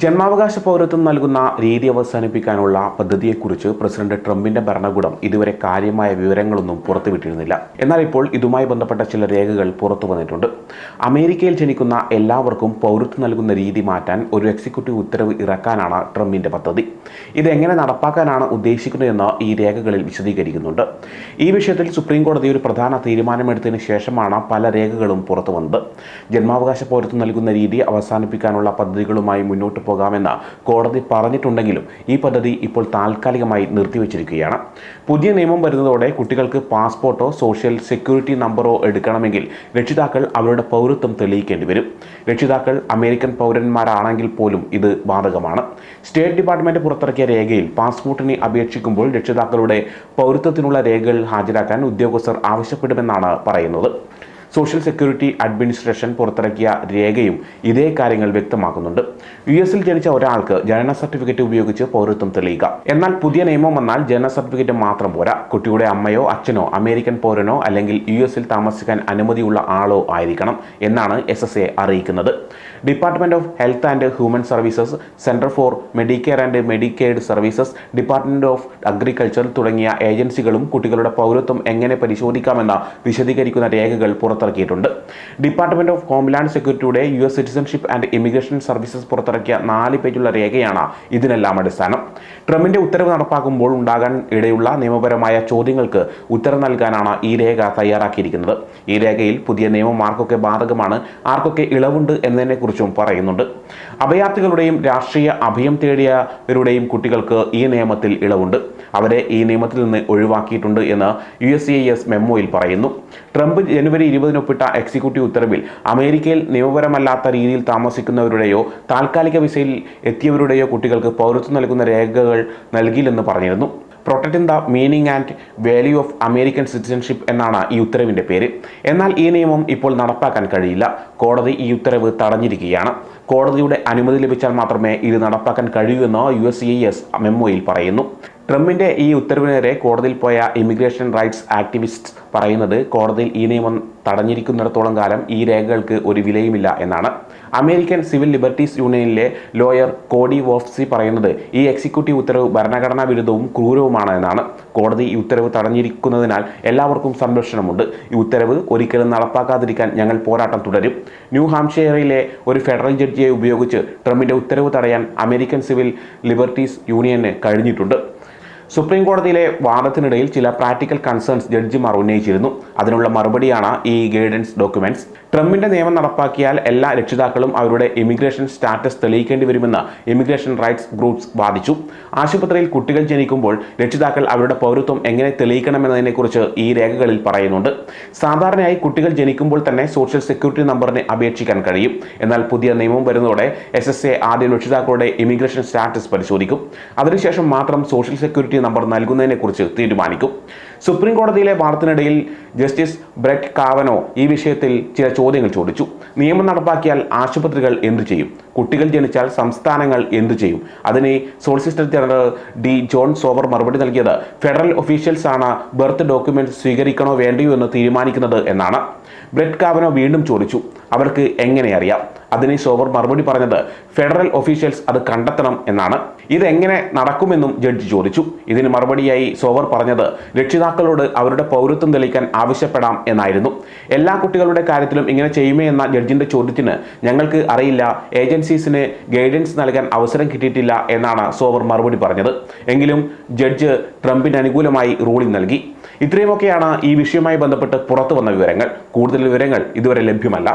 ജന്മാവകാശ പൗരത്വം നൽകുന്ന രീതി അവസാനിപ്പിക്കാനുള്ള പദ്ധതിയെക്കുറിച്ച് പ്രസിഡന്റ് ട്രംപിന്റെ ഭരണകൂടം ഇതുവരെ കാര്യമായ വിവരങ്ങളൊന്നും പുറത്തുവിട്ടിരുന്നില്ല. എന്നാൽ ഇപ്പോൾ ഇതുമായി ബന്ധപ്പെട്ട ചില രേഖകൾ പുറത്തു വന്നിട്ടുണ്ട്. അമേരിക്കയിൽ ജനിക്കുന്ന എല്ലാവർക്കും പൗരത്വം നൽകുന്ന രീതി മാറ്റാൻ ഒരു എക്സിക്യൂട്ടീവ് ഉത്തരവ് ഇറക്കാനാണ് ട്രംപിന്റെ പദ്ധതി. ഇതെങ്ങനെ നടപ്പാക്കാനാണ് ഉദ്ദേശിക്കുന്നതെന്ന് ഈ രേഖകളിൽ വിശദീകരിക്കുന്നുണ്ട്. ഈ വിഷയത്തിൽ സുപ്രീം കോടതി ഒരു പ്രധാന തീരുമാനമെടുത്തതിന് ശേഷമാണ് പല രേഖകളും പുറത്തു വന്നത്. ജന്മാവകാശ പൗരത്വം നൽകുന്ന രീതി അവസാനിപ്പിക്കാനുള്ള പദ്ധതികളുമായി മുന്നോട്ട് പോകാമെന്ന് കോടതി പറഞ്ഞിട്ടുണ്ടെങ്കിലും ഈ പദ്ധതി ഇപ്പോൾ താൽക്കാലികമായി നിർത്തിവച്ചിരിക്കുകയാണ്. പുതിയ നിയമം വരുന്നതോടെ കുട്ടികൾക്ക് പാസ്പോർട്ടോ സോഷ്യൽ സെക്യൂരിറ്റി നമ്പറോ എടുക്കണമെങ്കിൽ രക്ഷിതാക്കൾ അവരുടെ പൗരത്വം തെളിയിക്കേണ്ടി വരും. രക്ഷിതാക്കൾ അമേരിക്കൻ പൗരന്മാരാണെങ്കിൽ പോലും ഇത് ബാധകമാണ്. സ്റ്റേറ്റ് ഡിപ്പാർട്ട്മെന്റ് പുറത്തിറക്കിയ രേഖയിൽ പാസ്പോർട്ടിന് അപേക്ഷിക്കുമ്പോൾ രക്ഷിതാക്കളുടെ പൗരത്വത്തിനുള്ള രേഖകൾ ഹാജരാക്കാൻ ഉദ്യോഗസ്ഥർ ആവശ്യപ്പെടുമെന്നാണ് പറയുന്നത്. സോഷ്യൽ സെക്യൂരിറ്റി അഡ്മിനിസ്ട്രേഷൻ പുറത്തിറക്കിയ രേഖയും ഇതേ കാര്യങ്ങൾ വ്യക്തമാക്കുന്നുണ്ട്. യു എസിൽ ജനിച്ച ഒരാൾക്ക് ജനന സർട്ടിഫിക്കറ്റ് ഉപയോഗിച്ച് പൗരത്വം തെളിയിക്കുക. എന്നാൽ പുതിയ നിയമം വന്നാൽ ജനന സർട്ടിഫിക്കറ്റ് മാത്രം പോരാ. കുട്ടിയുടെ അമ്മയോ അച്ഛനോ അമേരിക്കൻ പൗരനോ അല്ലെങ്കിൽ യു എസിൽ താമസിക്കാൻ അനുമതിയുള്ള ആളോ ആയിരിക്കണം എന്നാണ് എസ് അറിയിക്കുന്നത്. Department of health and human services center for medicare and medicaid services department of agriculture തുടങ്ങിയ ഏജൻസികളും കുട്ടികളുടെ പൗരത്വം എങ്ങനെ പരിശോധിക്കാമെന്ന വിശദീകരിക്കുന്ന രേഖകൾ പുറത്തിറക്കിയിട്ടുണ്ട്. Department of homeland സെക്യൂരിറ്റിയുടെ U S citizenship and immigration services പുറത്തിറക്കിയ നാല് പേജുള്ള രേഖയാണ് ഇതിനെല്ലാം അടിസ്ഥാനം. ട്രംപിന്റെ ഉത്തരവ് നടപ്പാക്കുമ്പോൾ ഉണ്ടാകാൻ ഇടയുള്ള നിയമപരമായ ചോദ്യങ്ങൾക്ക് ഉത്തരം നൽകാനാണ് ഈ രേഖ തയ്യാറാക്കിയിരിക്കുന്നത്. ഈ രേഖയിൽ പുതിയ നിയമം ആർക്കൊക്കെ ബാധകമാണ് ആർക്കൊക്കെ ഇളവുണ്ട് എന്നതിനെക്കുറിച്ചും പറയുന്നുണ്ട്. അഭയാർത്ഥികളുടെയും രാഷ്ട്രീയ അഭയം തേടിയവരുടെയും കുട്ടികൾക്ക് ഈ നിയമത്തിൽ ഇളവുണ്ട്. അവരെ ഈ നിയമത്തിൽ നിന്ന് ഒഴിവാക്കിയിട്ടുണ്ട് എന്ന് യു എസ് സി എസ് മെമ്മോയിൽ പറയുന്നു. ട്രംപ് ജനുവരി ഇരുപതിനൊപ്പിട്ട എക്സിക്യൂട്ടീവ് ഉത്തരവിൽ അമേരിക്കയിൽ നിയമപരമല്ലാത്ത രീതിയിൽ താമസിക്കുന്നവരുടെയോ താൽക്കാലിക വിസയിൽ എത്തിയവരുടെയോ കുട്ടികൾക്ക് പൗരത്വം നൽകുന്ന രേഖകൾ നൽകിയില്ലെന്ന് പറഞ്ഞിരുന്നു. Protecting the meaning and value of American citizenship എന്നാണ് ഈ ഉത്തരവിന്റെ പേര്. എന്നാൽ ഈ നിയമം ഇപ്പോൾ നടപ്പാക്കാൻ കഴിയില്ല. കോടതി ഈ ഉത്തരവ് തടഞ്ഞിരിക്കുകയാണ്. കോടതിയുടെ അനുമതി ലഭിച്ചാൽ മാത്രമേ ഇത് നടപ്പാക്കാൻ കഴിയൂ എന്ന് യു എസ് സി എസ് മെമ്മോയിൽ പറയുന്നു. ട്രംപിന്റെ ഈ ഉത്തരവിനെതിരെ കോടതിയിൽ പോയ ഇമിഗ്രേഷൻ റൈറ്റ്സ് ആക്ടിവിസ്റ്റ് പറയുന്നത് കോടതിയിൽ ഈ നിയമം തടഞ്ഞിരിക്കുന്നിടത്തോളം കാലം ഈ രേഖകൾക്ക് ഒരു വിലയുമില്ല എന്നാണ്. അമേരിക്കൻ സിവിൽ ലിബർട്ടീസ് യൂണിയനിലെ ലോയർ കോഡി വോഫ്സി പറയുന്നത് ഈ എക്സിക്യൂട്ടീവ് ഉത്തരവ് ഭരണഘടനാ വിരുദ്ധവും ക്രൂരവുമാണ് എന്നാണ്. കോടതി ഈ ഉത്തരവ് തടഞ്ഞിരിക്കുന്നതിനാൽ എല്ലാവർക്കും സംരക്ഷണമുണ്ട്. ഈ ഉത്തരവ് ഒരിക്കലും നടപ്പാക്കാതിരിക്കാൻ ഞങ്ങൾ പോരാട്ടം തുടരും. ന്യൂ ഹാംഷെയറിലെ ഒരു ഫെഡറൽ ജഡ്ജിയെ ഉപയോഗിച്ച് ട്രംപിന്റെ ഉത്തരവ് തടയാൻ അമേരിക്കൻ സിവിൽ ലിബർട്ടീസ് യൂണിയന് കഴിഞ്ഞിട്ടുണ്ട്. സുപ്രീം കോടതിയിലെ വാദത്തിനിടയിൽ ചില പ്രാക്ടിക്കൽ കൺസേൺസ് ജഡ്ജിമാർ ഉന്നയിച്ചിരുന്നു. അതിനുള്ള മറുപടിയാണ് ഈ ഗൈഡൻസ് ഡോക്യുമെന്റ്സ്. ട്രംപിന്റെ നിയമം നടപ്പാക്കിയാൽ എല്ലാ രക്ഷിതാക്കളും അവരുടെ ഇമിഗ്രേഷൻ സ്റ്റാറ്റസ് തെളിയിക്കേണ്ടി വരുമെന്ന് ഇമിഗ്രേഷൻ റൈറ്റ്സ് ഗ്രൂപ്പ്സ് വാദിച്ചു. ആശുപത്രിയിൽ കുട്ടികൾ ജനിക്കുമ്പോൾ രക്ഷിതാക്കൾ അവരുടെ പൗരത്വം എങ്ങനെ തെളിയിക്കണമെന്നതിനെക്കുറിച്ച് ഈ രേഖകളിൽ പറയുന്നുണ്ട്. സാധാരണയായി കുട്ടികൾ ജനിക്കുമ്പോൾ തന്നെ സോഷ്യൽ സെക്യൂരിറ്റി നമ്പറിനെ അപേക്ഷിക്കാൻ കഴിയും. എന്നാൽ പുതിയ നിയമം വരുന്നതോടെ എസ് എസ് എ ആദ്യം രക്ഷിതാക്കളുടെ ഇമിഗ്രേഷൻ സ്റ്റാറ്റസ് പരിശോധിക്കും. അതിനുശേഷം മാത്രം സോഷ്യൽ സെക്യൂരിറ്റി നമ്പർ നൽകുന്നതിനെക്കുറിച്ച് തീരുമാനിക്കും. സുപ്രീം കോടതിയിലെ വാർത്തിനിടയിൽ ജസ്റ്റിസ് ബ്രെറ്റ് കാവനോ ഈ വിഷയത്തിൽ ചില ചോദ്യങ്ങൾ ചോദിച്ചു. നിയമം നടപ്പാക്കിയാൽ ആശുപത്രികൾ എന്തു ചെയ്യും? കുട്ടികൾ ജനിച്ചാൽ സംസ്ഥാനങ്ങൾ എന്തു ചെയ്യും? അതിന് solicitor general D John Sauer മറുപടി നൽകിയത് ഫെഡറൽ ഒഫീഷ്യൽസ് ആണ് ബർത്ത് ഡോക്യുമെന്റ് സ്വീകരിക്കണോ വേണ്ടയോ എന്ന് തീരുമാനിക്കുന്നത് എന്നാണ്. ബ്രെറ്റ് കാവനോ വീണ്ടും ചോദിച്ചു. അവർക്ക് എങ്ങനെ അറിയാം? അതിന് സോവർ മറുപടി പറഞ്ഞത് ഫെഡറൽ ഒഫീഷ്യൽസ് അത് കണ്ടെത്തണം എന്നാണ്. ഇതെങ്ങനെ നടക്കുമെന്നും ജഡ്ജി ചോദിച്ചു. ഇതിന് മറുപടിയായി സോവർ പറഞ്ഞത് രക്ഷിതാക്കളോട് അവരുടെ പൗരത്വം തെളിയിക്കാൻ ആവശ്യപ്പെടാം എന്നായിരുന്നു. എല്ലാ കുട്ടികളുടെ കാര്യത്തിലും ഇങ്ങനെ ചെയ്യുമേ എന്ന ജഡ്ജിന്റെ ചോദ്യത്തിന് ഞങ്ങൾക്ക് അറിയില്ല ഏജൻസീസിന് ഗൈഡൻസ് നൽകാൻ അവസരം കിട്ടിയിട്ടില്ല എന്നാണ് സോവർ മറുപടി പറഞ്ഞത്. എങ്കിലും ജഡ്ജ് ട്രംപിന് അനുകൂലമായി റൂളിംഗ് നൽകി. ഇത്രയുമൊക്കെയാണ് ഈ വിഷയവുമായി ബന്ധപ്പെട്ട് പുറത്തു വന്ന വിവരങ്ങൾ. കൂടുതൽ വിവരങ്ങൾ ഇതുവരെ ലഭ്യമല്ല